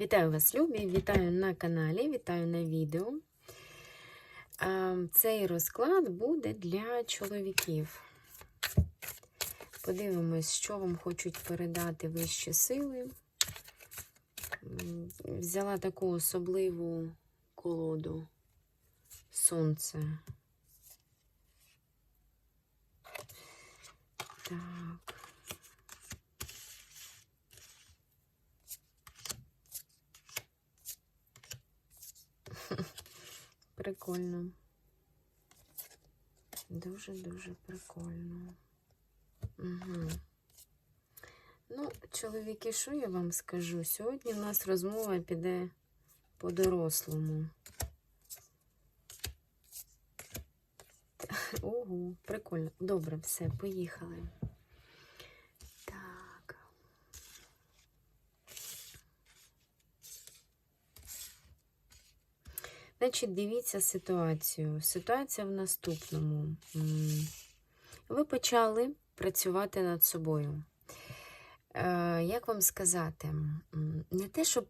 Вітаю вас, любі! Вітаю на каналі, вітаю на відео. Цей розклад буде для чоловіків. Подивимось, що вам хочуть передати вищі сили. Взяла таку особливу колоду сонце. Так. Прикольно. Дуже-дуже прикольно. Угу. Ну, чоловіки, що я вам скажу? Сьогодні в нас розмова піде по-дорослому. Ого, прикольно. Добре, все, поїхали. Значить, дивіться ситуацію. Ситуація в наступному. Ви почали працювати над собою. Е, Як вам сказати, не те, щоб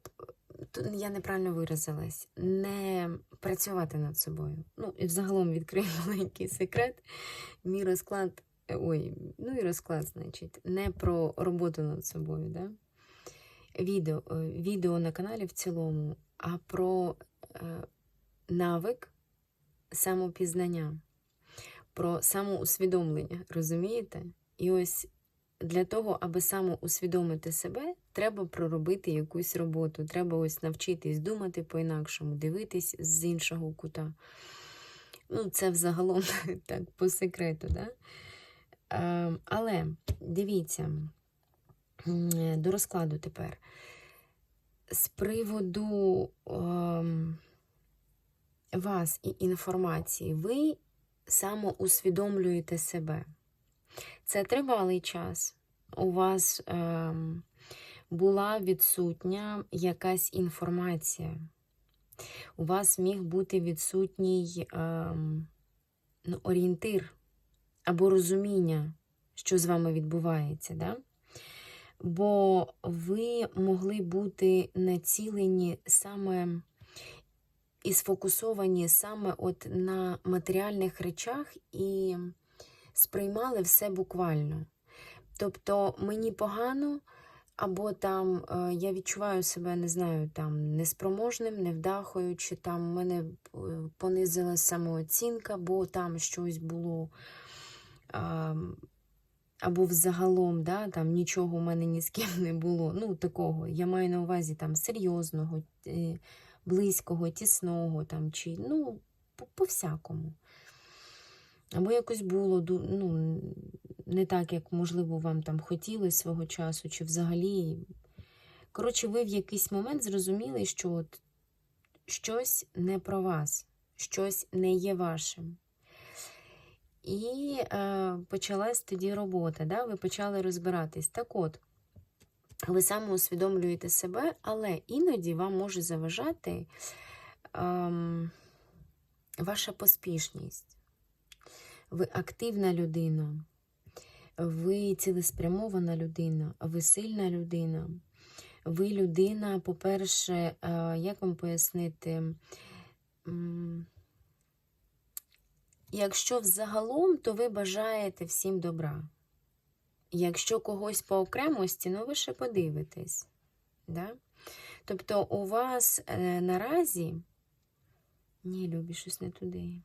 я неправильно виразилась, не працювати над собою. Ну, і взагалом відкрию маленький секрет. Мій розклад, е, ой, ну і розклад, значить, не про роботу над собою, да? відео, е, відео на каналі в цілому, а про навик самопізнання, про самоусвідомлення, розумієте? І ось для того, аби самоусвідомити себе, треба проробити якусь роботу. Треба ось навчитись думати по-інакшому, дивитись з іншого кута. Ну, це взагалом так, по секрету, да? Е, але дивіться, до розкладу тепер. З приводу ем, вас і інформації, ви самоусвідомлюєте себе. Це тривалий час. У вас ем, була відсутня якась інформація. У вас міг бути відсутній ем, ну, орієнтир або розуміння, що з вами відбувається. Да? Бо ви могли бути націлені саме і сфокусовані саме от на матеріальних речах і сприймали все буквально. Тобто мені погано, або там е, я відчуваю себе, не знаю, там неспроможним, невдахою, чи там мене е, понизилась самооцінка, бо там щось було. Або взагалом, да, там нічого в мене ні з ким не було. Ну, такого. Я маю на увазі там серйозного, е, близького, тісного, там, чи, ну, по- по-всякому. Або якось було ну, не так, як, можливо, вам там хотілося свого часу, чи взагалі. Коротше, ви в якийсь момент зрозуміли, що от щось не про вас, щось не є вашим. І е, почалась тоді робота, да? ви почали розбиратись. Так от, ви саме усвідомлюєте себе, але іноді вам може заважати ем, ваша поспішність. Ви активна людина, ви цілеспрямована людина, ви сильна людина. Ви людина, по-перше, е, як вам пояснити? Якщо взагалом, то ви бажаєте всім добра. Якщо когось по окремості, ну ви ще подивитесь. Да? Тобто у вас е, наразі. Ні, любі, щось не туди.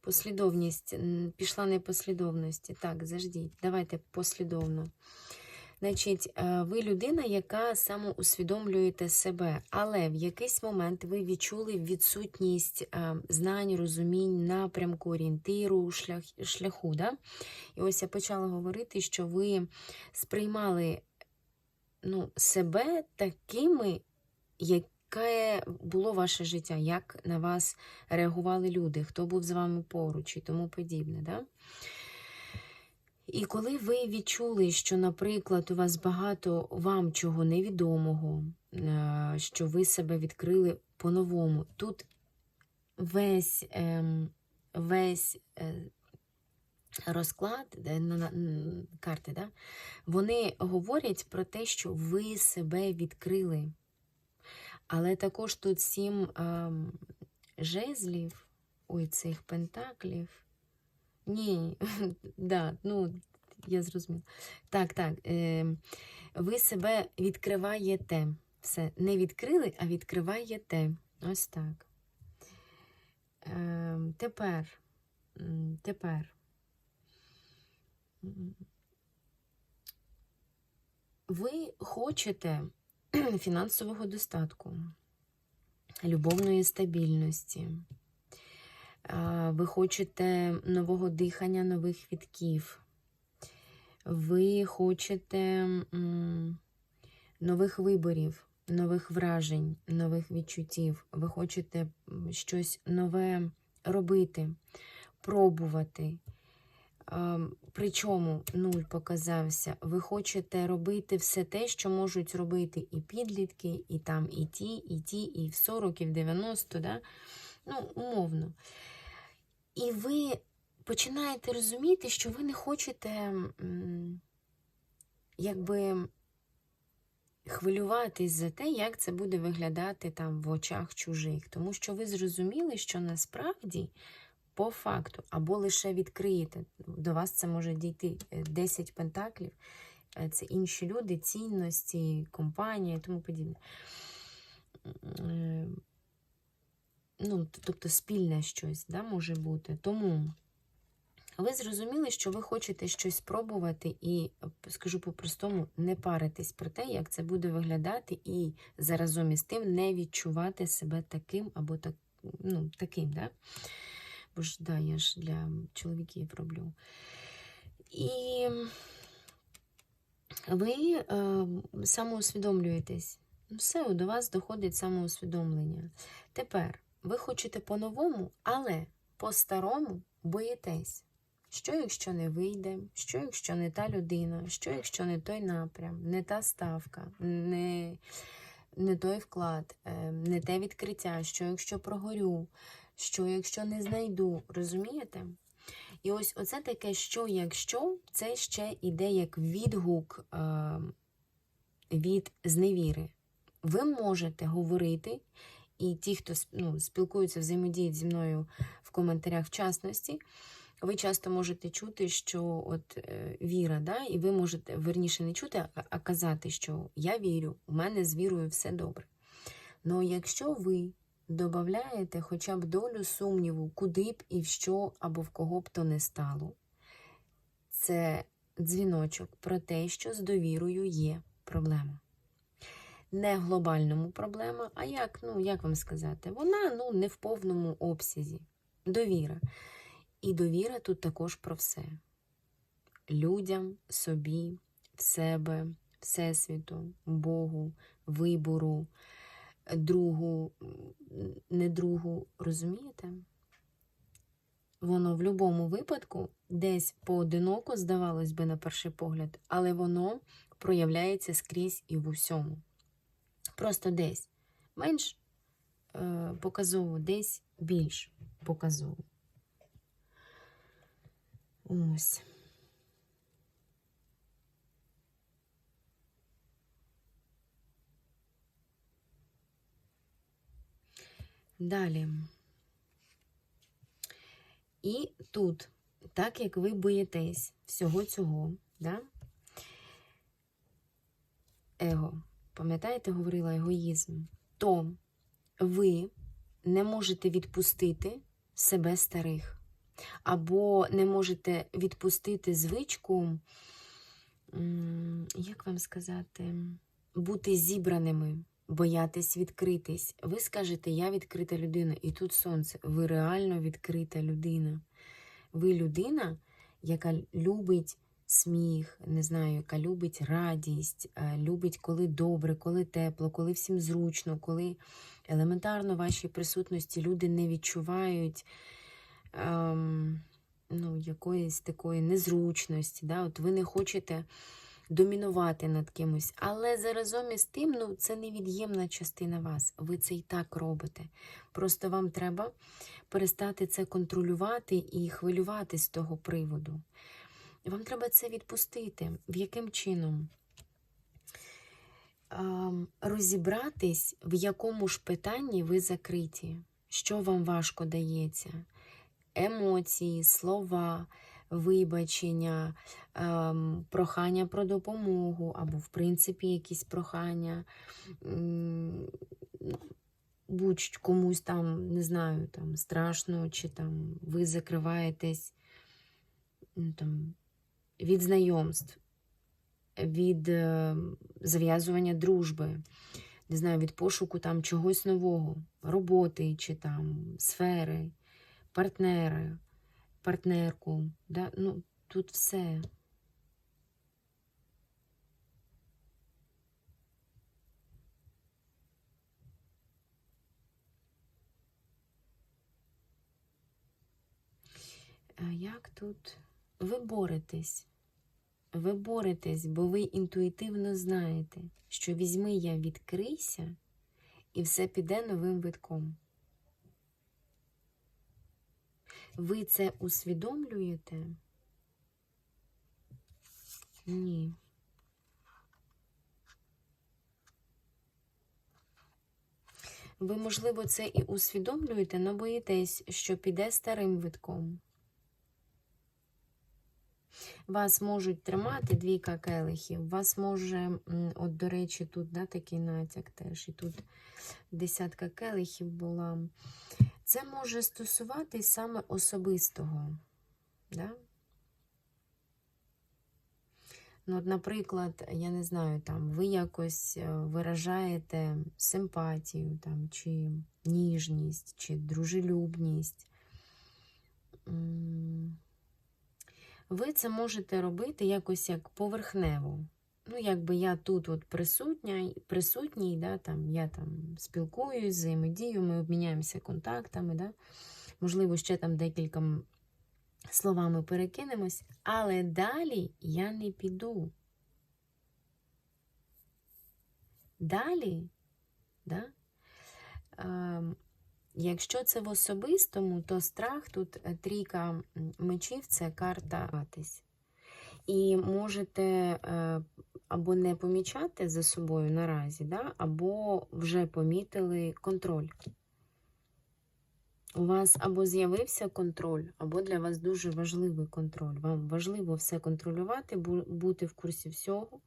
Послідовність. Пішла не послідовності. Так, заждіть. Давайте послідовно. Значить, е, ви людина, яка самоусвідомлюєте себе, але в якийсь момент ви відчули відсутність е, знань, розумінь, напрямку, орієнтиру, шлях, шляху. Да? І ось я почала говорити, що ви сприймали ну, себе такими, яке було ваше життя, як на вас реагували люди, хто був з вами поруч і тому подібне. Да? І коли ви відчули, що, наприклад, у вас багато вам чого невідомого, е, що ви себе відкрили по-новому, тут весь, ем, весь е, розклад карти, да? вони говорять про те, що ви себе відкрили. Але також тут сім ем, жезлів, ой, цих пентаклів. Ні, да, ну, я зрозуміла. Так, так. Е, ви себе відкриваєте. Все, не відкрили, а відкриваєте. Ось так. Е, тепер, тепер. Ви хочете фінансового достатку, любовної стабільності. Ви хочете нового дихання, нових вітків. Ви хочете нових виборів, нових вражень, нових відчуттів. Ви хочете щось нове робити, пробувати. Причому нуль показався. Ви хочете робити все те, що можуть робити і підлітки, і там і ті, і ті, і в 40, і в 90, да? ну, умовно. І ви починаєте розуміти, що ви не хочете якби хвилюватись за те, як це буде виглядати там в очах чужих. Тому що ви зрозуміли, що насправді по факту, або лише відкриєте. До вас це може дійти е, 10 пентаклів, е, це інші люди, цінності, компанія і тому подібне. Ну, тобто спільне щось да, може бути. Тому ви зрозуміли, що ви хочете щось спробувати і, скажу по-простому, не паритись про те, як це буде виглядати, і заразом із тим не відчувати себе таким або так, ну, таким. Да? Бо ж да, я ж для чоловіків роблю. І ви е, самоусвідомлюєтесь. Ну, Все, до вас доходить самоусвідомлення. Тепер ви хочете по-новому, але по-старому боїтесь. Що, якщо не вийде, що, якщо не та людина, що, якщо не той напрям, не та ставка, не, не той вклад, е, не те відкриття, що якщо прогорю, що якщо не знайду, розумієте? І ось оце таке, що якщо, це ще іде як відгук е, від зневіри. Ви можете говорити, і ті, хто ну, спілкуються, взаємодіють зі мною в коментарях в частності, ви часто можете чути, що от е, віра, да, і ви можете верніше не чути, а казати, що я вірю, у мене з вірою все добре. Ну, якщо ви додаєте хоча б долю сумніву, куди б і в що або в кого б то не стало, це дзвіночок про те, що з довірою є проблема. Не глобальному проблема, а як, ну, як вам сказати, вона ну, не в повному обсязі. Довіра. І довіра тут також про все. Людям, собі, в себе, Всесвіту, Богу, вибору, другу, не другу, розумієте? Воно в будь-якому випадку десь поодиноко, здавалось би, на перший погляд, але воно проявляється скрізь і в усьому. Просто десь менш е, показово, десь більш показово. Ось. Далі. І тут, так як ви боїтесь всього цього, да? его, пам'ятаєте, говорила егоїзм, то ви не можете відпустити себе старих, або не можете відпустити звичку, як вам сказати, бути зібраними, боятись відкритись. Ви скажете, я відкрита людина, і тут сонце. Ви реально відкрита людина. Ви людина, яка любить сміх, не знаю, яка любить радість, е, любить, коли добре, коли тепло, коли всім зручно, коли елементарно вашій присутності люди не відчувають ем, ну, якоїсь такої незручності. Да? От ви не хочете домінувати над кимось. Але заразом із тим, ну, це невід'ємна частина вас. Ви це і так робите. Просто вам треба перестати це контролювати і хвилювати з того приводу. Вам треба це відпустити. В яким чином? Розібратись, в якому ж питанні ви закриті, що вам важко дається. Емоції, слова, вибачення, прохання про допомогу, або, в принципі, якісь прохання. Будь комусь там, не знаю, там страшно, чи там ви закриваєтесь ну, там, від знайомств, від е, зав'язування дружби, не знаю, від пошуку там чогось нового, роботи чи там сфери, партнера, партнерку. Да? Ну, тут все. Як тут? Ви боретесь. Ви боретесь, бо ви інтуїтивно знаєте, що візьми я відкрийся, і все піде новим витком. Ви це усвідомлюєте? Ні. Ви, можливо, це і усвідомлюєте, але боїтесь, що піде старим витком. Вас можуть тримати двійка келихів, вас може, от, до речі, тут да, такий натяк теж, і тут десятка келихів була. Це може стосуватись саме особистого. Да? Ну, от, наприклад, я не знаю, там, ви якось е, виражаєте симпатію, там, чи ніжність, чи дружелюбність. Ви це можете робити якось як поверхнево. Ну, якби я тут от присутня, присутній, да, там, я там спілкуюсь, взаємодію, ми обміняємося контактами, да? можливо, ще там декілька словами перекинемось, але далі я не піду. Далі, да? Якщо це в особистому, то страх тут е, трійка мечів це карта. І можете е, або не помічати за собою наразі, да, або вже помітили контроль. У вас або з'явився контроль, або для вас дуже важливий контроль. Вам важливо все контролювати, бути в курсі всього,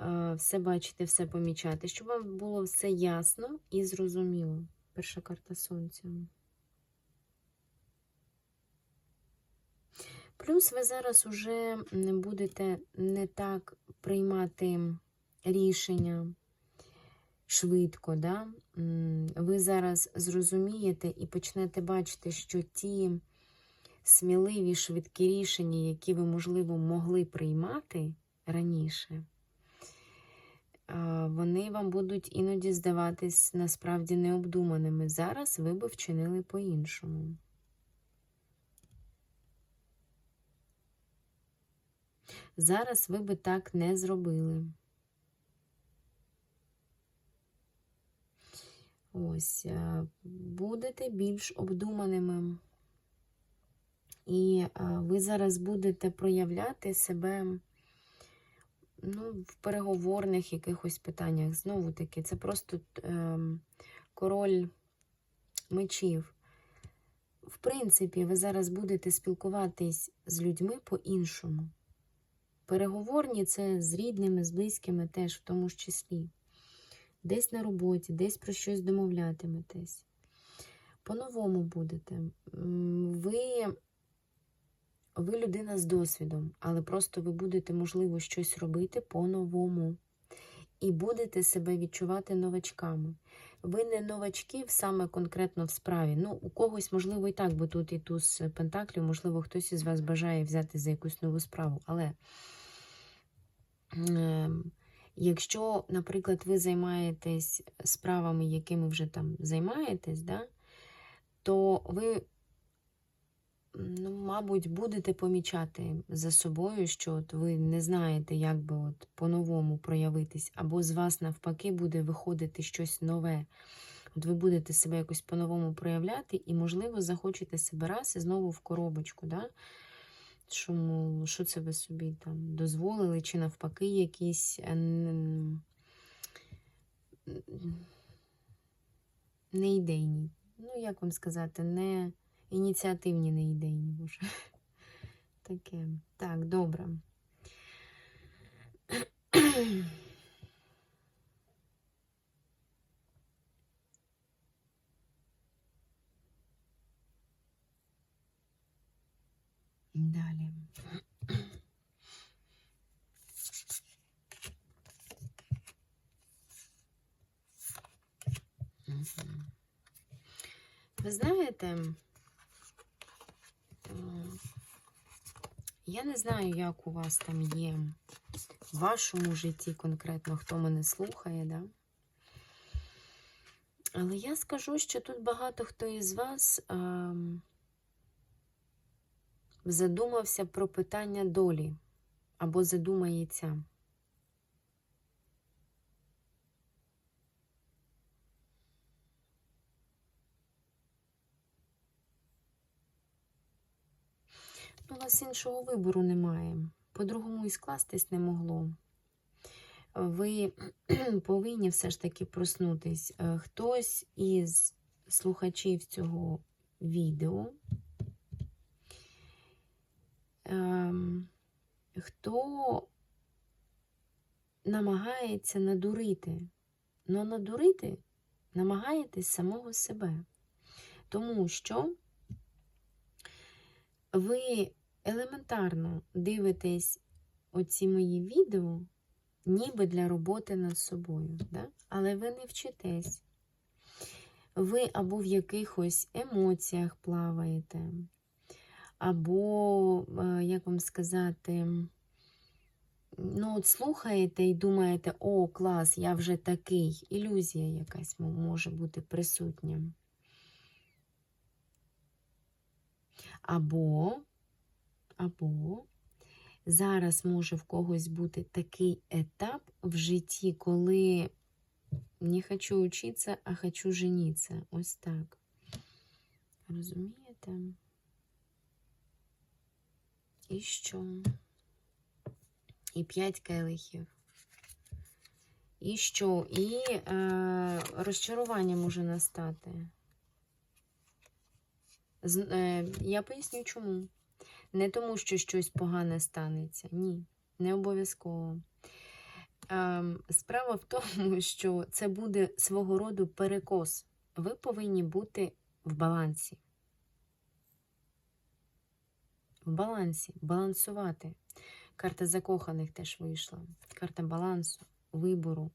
е, все бачити, все помічати, щоб вам було все ясно і зрозуміло. Перша карта сонця. Плюс ви зараз уже не будете не так приймати рішення швидко. Да? Ви зараз зрозумієте і почнете бачити, що ті сміливі швидкі рішення, які ви, можливо, могли приймати раніше, вони вам будуть іноді здаватись насправді необдуманими. Зараз ви би вчинили по-іншому. Зараз ви би так не зробили. Ось, е, будете більш обдуманими. І е, ви зараз будете проявляти себе ну, в переговорних якихось питаннях. Знову таки, це просто ем, король мечів. В принципі, ви зараз будете спілкуватись з людьми по-іншому. Переговорні це з рідними, з близькими теж в тому ж числі. Десь на роботі, десь про щось домовлятиметесь. По-новому будете. Ви, ви людина з досвідом, але просто ви будете, можливо, щось робити по-новому. І будете себе відчувати новачками. Ви не новачки саме конкретно в справі. Ну, у когось, можливо, і так, бо тут і туз Пентаклів, можливо, хтось із вас бажає взяти за якусь нову справу. Але ем, якщо, наприклад, ви займаєтесь справами, якими вже там займаєтесь, да, то ви ну, мабуть, будете помічати за собою, що от ви не знаєте, як би от по-новому проявитись, або з вас навпаки буде виходити щось нове. От ви будете себе якось по-новому проявляти, і, можливо, захочете себе раз і знову в коробочку. Да? Що, що це ви собі там дозволили, чи навпаки, якісь е, н- не ідейні. Ну, як вам сказати, не ініціативні, не ідейні, боже. Таке. Так, добре. Далі. Ви знаєте, я не знаю, як у вас там є в вашому житті конкретно, хто мене слухає, да? Але я скажу, що тут багато хто із вас а, задумався про питання долі або задумається. У вас іншого вибору немає. По-другому і скластись не могло. Ви повинні все ж таки проснутись. Е, Хтось із слухачів цього відео, ем, хто намагається надурити, но надурити намагаєтесь самого себе. Тому що ви елементарно дивитесь оці мої відео, ніби для роботи над собою, да? але ви не вчитесь. Ви або в якихось емоціях плаваєте, або, е, як вам сказати, ну, от слухаєте і думаєте, о, клас, я вже такий. Ілюзія якась може бути присутня. Або, або зараз може в когось бути такий етап в житті, коли не хочу учитися, а хочу жениться. Ось так. Розумієте? І що? І п'ять келихів. І що? І е, розчарування може настати. Е, я поясню чому. Не тому, що щось погане станеться. Ні, не обов'язково. Справа в тому, що це буде свого роду перекос. Ви повинні бути в балансі. В балансі, балансувати. Карта закоханих теж вийшла. Карта балансу, вибору.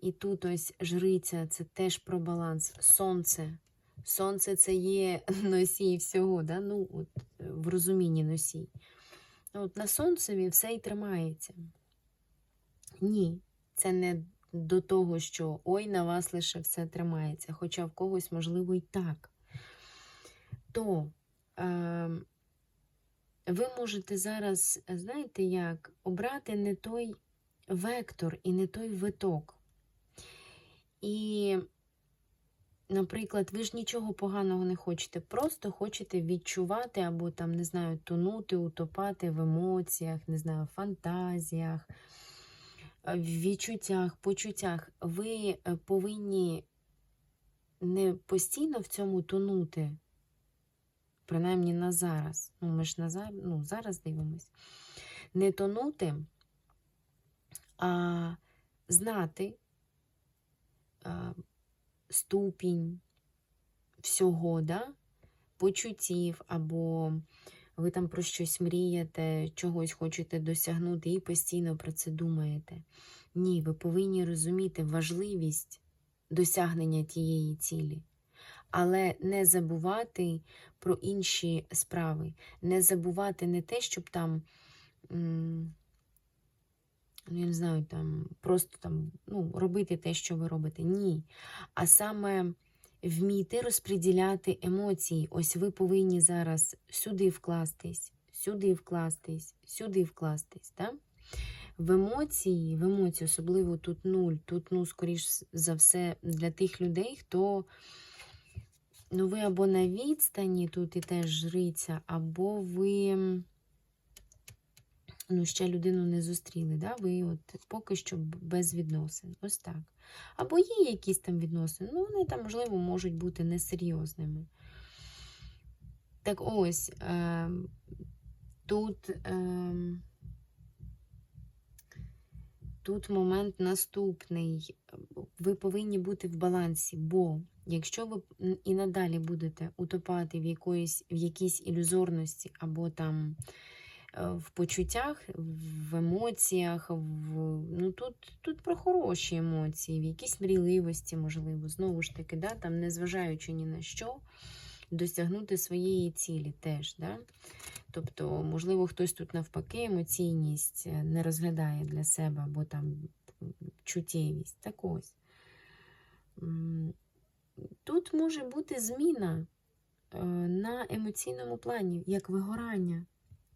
І тут ось жриця це теж про баланс. Сонце. Сонце це є носій всього, да? ну, от, е, в розумінні носій. От на сонцеві все і тримається. Ні, це не до того, що ой, на вас лише все тримається, хоча в когось, можливо, і так. То е, ви можете зараз, знаєте як, обрати не той вектор і не той виток. І, наприклад, ви ж нічого поганого не хочете, просто хочете відчувати або там, не знаю, тонути, утопати в емоціях, не знаю, фантазіях, е, в відчуттях, почуттях. Ви е, повинні не постійно в цьому тонути, принаймні на зараз. Ну, ми ж на зараз, ну, зараз дивимось. Не тонути, а знати а, ступінь всього, да? почуттів, або ви там про щось мрієте, чогось хочете досягнути і постійно про це думаєте. Ні, ви повинні розуміти важливість досягнення тієї цілі, але не забувати про інші справи, не забувати не те, щоб там. Я не знаю, там просто там, ну, робити те, що ви робите. Ні. А саме вмійте розподіляти емоції. Ось ви повинні зараз сюди вкластись, сюди вкластись, сюди вкластись. Да? В емоції, в емоції, особливо тут нуль, тут, ну, скоріш за все, для тих людей, хто ну, ви або на відстані, тут і теж жриця, або ви ну, ще людину не зустріли. Да? Ви от поки що без відносин. Ось так. Або є якісь там відносини, ну вони там, можливо, можуть бути несерйозними. Так ось е, тут, е, тут момент наступний. Ви повинні бути в балансі, бо якщо ви і надалі будете утопати в якоїсь, в якійсь ілюзорності або там в почуттях, в емоціях, в... ну тут тут про хороші емоції, в якійсь мрійливості, можливо, знову ж таки, да, там, незважаючи ні на що, досягнути своєї цілі теж. Да? Тобто, можливо, хтось тут навпаки емоційність не розглядає для себе, або там чуттєвість. Так ось. Тут може бути зміна на емоційному плані, як вигорання.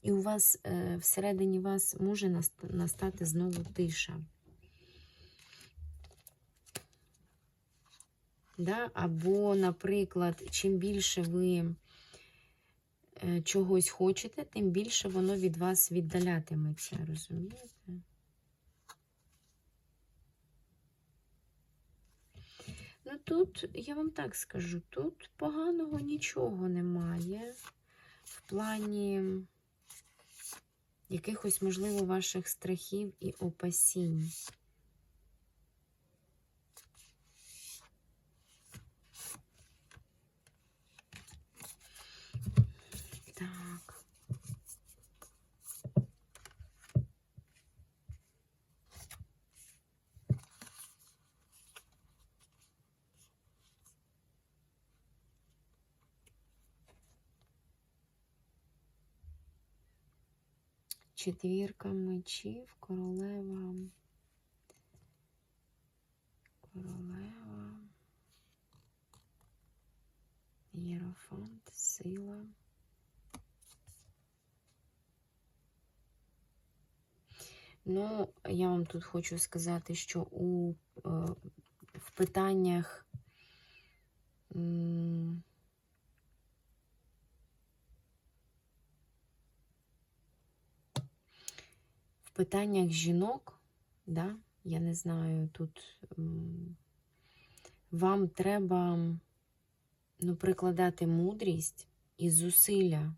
І у вас е, всередині вас може настати знову тиша. Да? Або, наприклад, чим більше ви е, чогось хочете, тим більше воно від вас віддалятиметься, розумієте? Ну тут, я вам так скажу, тут поганого нічого немає в плані якихось, можливо, ваших страхів і опасінь. Так. Четвірка мечів, королева, королева, єрофант, сила. Ну, я вам тут хочу сказати, що у е, в питаннях питаннях жінок, да, я не знаю, тут вам треба ну, прикладати мудрість і зусилля.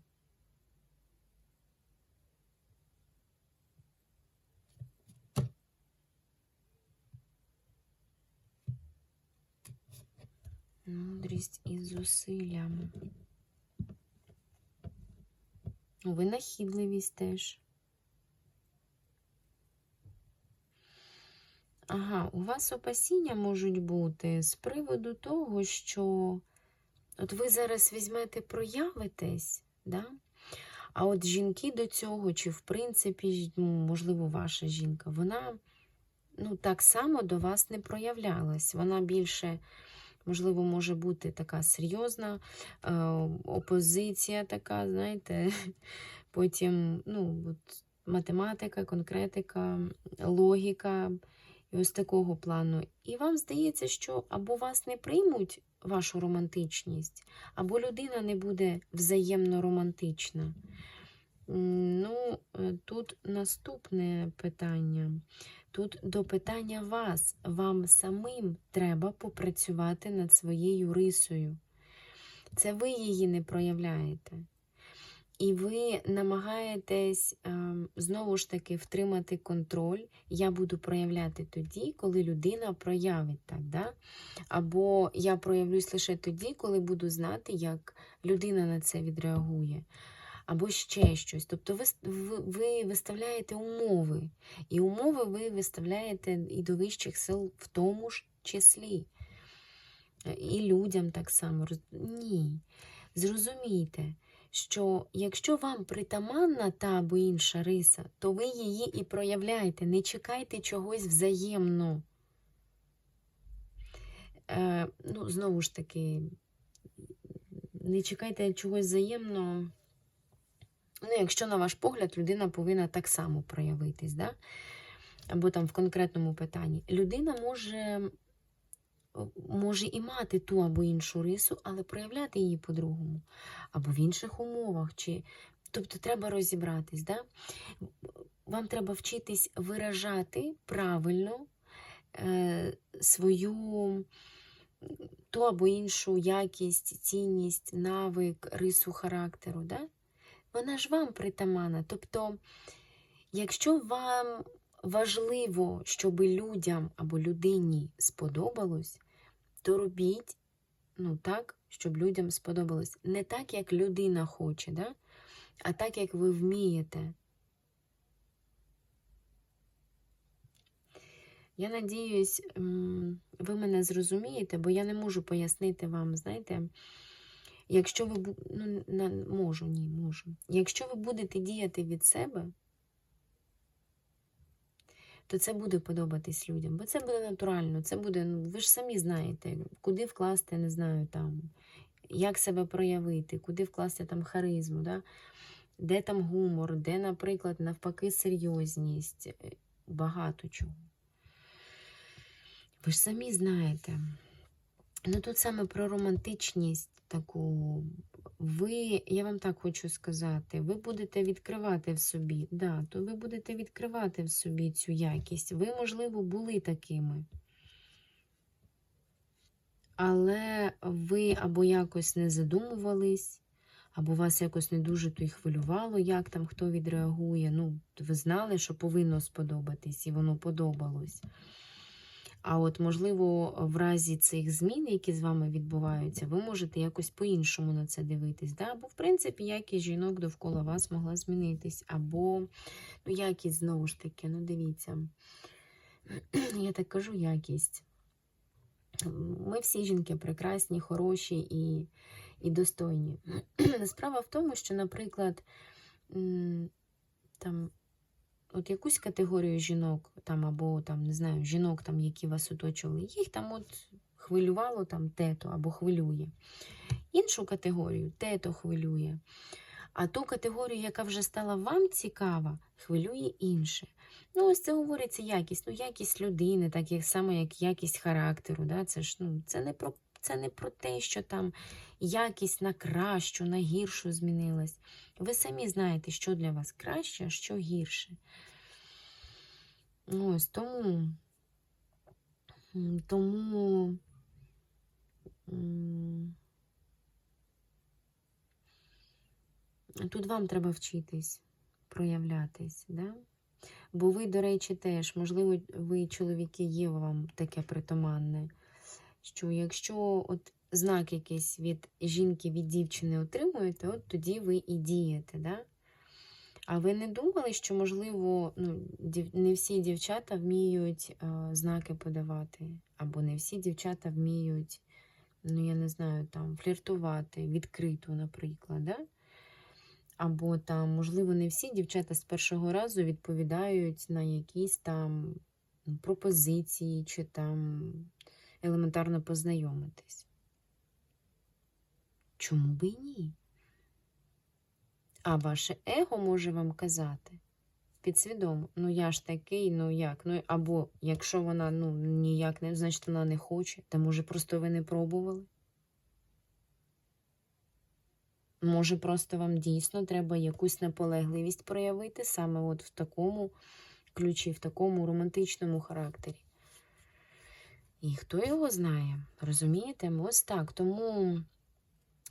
Мудрість і зусиллям. Винахідливість теж. Ага, у вас опасіння можуть бути з приводу того, що от ви зараз візьмете, проявитесь, да? а от жінки до цього, чи, в принципі, можливо, ваша жінка, вона ну, так само до вас не проявлялась. Вона більше, можливо, може бути така серйозна е, опозиція, така, знаєте, потім ну, от, математика, конкретика, логіка. І ось такого плану. І вам здається, що або вас не приймуть вашу романтичність, або людина не буде взаємно романтична. Ну, е, тут наступне питання. Тут до питання вас. Вам самим треба попрацювати над своєю рисою. Це ви її не проявляєте. І ви намагаєтесь ем, знову ж таки втримати контроль. Я буду проявляти тоді, коли людина проявить так. Да? Або я проявлюсь лише тоді, коли буду знати, як людина на це відреагує. Або ще щось. Тобто ви, ви виставляєте умови. І умови ви виставляєте і до вищих сил в тому ж числі. І людям так само. Ні. Зрозумійте що якщо вам притаманна та або інша риса, то ви її і проявляєте, не чекайте чогось взаємно. е, ну, знову ж таки, не чекайте чогось взаємно. Ну, якщо, на ваш погляд, людина повинна так само проявитись, да? або там в конкретному питанні. Людина може, може і мати ту або іншу рису, але проявляти її по-другому, або в інших умовах. Чи... Тобто треба розібратись. Да? Вам треба вчитись виражати правильно е, свою ту або іншу якість, цінність, навик, рису характеру. Да? Вона ж вам притамана. Тобто, якщо вам важливо, щоб людям або людині сподобалось, то робіть ну, так, щоб людям сподобалось. Не так, як людина хоче, да? а так, як ви вмієте. Я надіюсь, ви мене зрозумієте, бо я не можу пояснити вам, знаєте, якщо ви ну, можу, ні, можу. Якщо ви будете діяти від себе, то це буде подобатись людям. Бо це буде натурально, це буде, ну ви ж самі знаєте, куди вкласти, не знаю, там, як себе проявити, куди вкласти там харизму, да? де там гумор, де, наприклад, навпаки, серйозність, е, багато чого. Ви ж самі знаєте. Ну тут саме про романтичність таку. Ви, я вам так хочу сказати, ви будете відкривати в собі, да, то ви будете відкривати в собі цю якість. Ви, можливо, були такими. Але ви або якось не задумувались, або вас якось не дуже то й хвилювало, як там хто відреагує. Ну, ви знали, що повинно сподобатись, і воно подобалось. А от, можливо, в разі цих змін, які з вами відбуваються, ви можете якось по-іншому на це дивитись. Да? Або, в принципі, якість жінок довкола вас могла змінитись. Або ну, якість, знову ж таки, ну дивіться, я так кажу, якість. Ми всі жінки прекрасні, хороші і, і достойні. Справа в тому, що, наприклад, там. От якусь категорію жінок, там, або там, не знаю, жінок, там, які вас оточували, їх там от хвилювало там тето або хвилює. Іншу категорію тето хвилює. А ту категорію, яка вже стала вам цікава, хвилює інше. Ну, ось це говориться якість. Ну, якість людини, так як саме як якість характеру. Да? Це ж ну, це не про це не про те, що там якість на кращу, на гіршу змінилась. Ви самі знаєте, що для вас краще, а що гірше. Ось тому. Тому. Тут вам треба вчитись, проявлятись, да? Бо ви, до речі, теж, можливо, ви, чоловіки, є вам таке притаманне, що якщо от знак якийсь від жінки, від дівчини отримуєте, от тоді ви і дієте. Да? А ви не думали, що, можливо, ну, не всі дівчата вміють а, знаки подавати, або не всі дівчата вміють, ну, я не знаю, там, фліртувати, відкрито, наприклад. Да? Або там, можливо, не всі дівчата з першого разу відповідають на якісь там пропозиції чи там елементарно познайомитись. Чому би і ні? А ваше его може вам казати підсвідомо, ну я ж такий, ну як? Ну, Або якщо вона ну, ніяк не, значить вона не хоче, то може просто ви не пробували? Може, просто вам дійсно треба якусь наполегливість проявити саме от в такому ключі, в такому романтичному характері. І хто його знає, розумієте? Ось так. Тому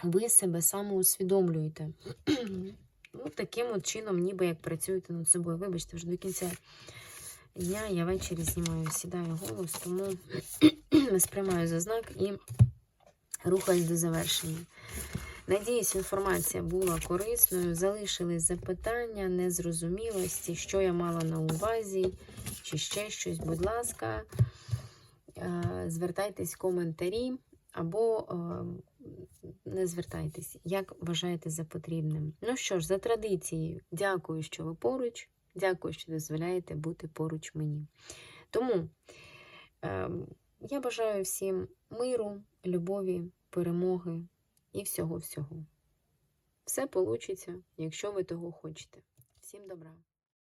ви себе самоусвідомлюєте. ну, Таким от чином, ніби як працюєте над собою. Вибачте, вже до кінця дня я ввечері знімаю, сідаю голос, тому сприймаю за знак і рухаюсь до завершення. Надіюсь, інформація була корисною. Залишились запитання, незрозумілості, що я мала на увазі, чи ще щось, будь ласка, звертайтесь в коментарі або е, не звертайтесь, як вважаєте за потрібним. Ну що ж, за традицією, дякую, що ви поруч. Дякую, що дозволяєте бути поруч мені. Тому. Ем, Я бажаю всім миру, любові, перемоги і всього-всього. Все получиться, якщо ви того хочете. Всім добра!